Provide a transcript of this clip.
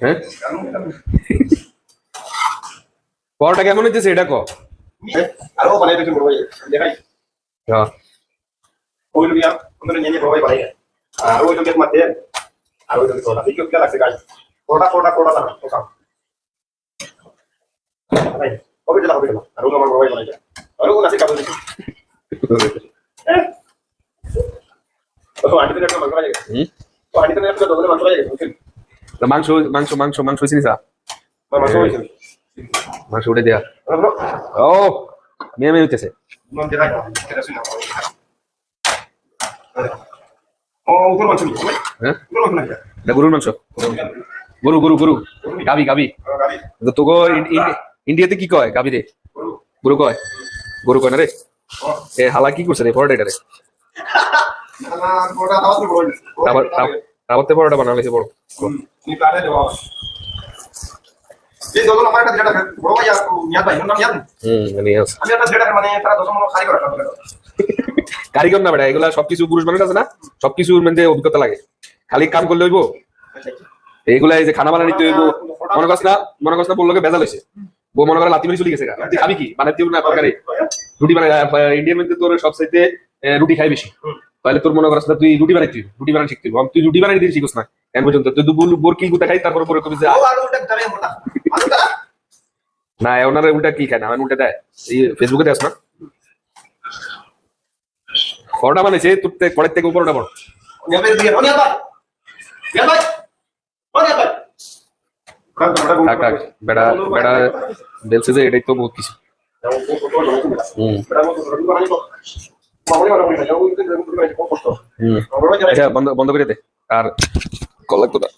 হ্যাঁ পরোটা কেমন হচ্ছে এটা কো আরও বানাই দিয়েছেন বড় ভাই দেখাই হ্যাঁ ওই লোক ইয়ার ওদের নিয়ে বড় ভাই বানাই আর ওই লোকের মধ্যে আর ওই লোকের তোলা দেখো কি লাগছে গাইস ফোটা ফোটা ফোটা না ওকা ভাই কবে দিলা হবে না আর ওই আমার বড় ভাই বানাই আর ওই নাসি কাবল দেখি ও আন্টি তো একটা মাংস বানাই মাংস মাংস মাংস মাংস মাংস হয়েছে নিসা মাংস উঠে দেয়া। বড় ও মেয়ে মেয়ে হইতেছে হ্যাঁ? গরুর মাংস গরু গরু গরু। গাবি গাবি তো তোকে ইন- ইন- ইন্ডিয়াতে কি কয় গাবি রে গরু কয়? গরু কয় না রে? এ হালা কি করছে রে পরোটা এটা রে আবার আবার তে পরোটা বানালে বড়। প্লানে দেওয়া এই আমার একটা যেটা বড় ভাই ভাই নাম হুম আমি একটা যেটা মানে তারা মনে খালি করে কারিগর না বেটা এগুলা সবকিছু পুরুষ মানুষ আছে না? সবকিছুর মধ্যে অভিজ্ঞতা লাগে। খালি কাম করলে হইব? এইগুলা এই যে খানা বানা নিতে হইব। মনে করছ না মনে করছ না বললোকে বেজাল হয়েছে? বউ মনে করে লাতি মেরে চলে গেছে। তুই খাবি কি? বানাতে না তরকারি। রুটি বানাই ইন্ডিয়ান মধ্যে তোর সব সাইতে রুটি খাই বেশি। তাহলে তোর মনে করছ না তুই রুটি বানাই তুই রুটি বানাই শিখতে তুই রুটি বানাই দিতে শিখছ না। এখন পর্যন্ত তুই দুপুর বোর কি গুতা খাই তারপর পরে কবি যে ও আর ওটা ধরে মোটা। মাথা না ওনারা উল্টা কি খায় না আমি উল্টা দেয়। এই ফেসবুকে দেখ না। পরোটা বানাইছে তোর তে- কড়াই থেকে পরোটা বড়। দিয়ে বেড়া বেড়া বেলছে যে এটাই তো বহুত কিছু। হুম। হুম এটা বন্ধ বন্ধ করে দে আর কল লাগতো না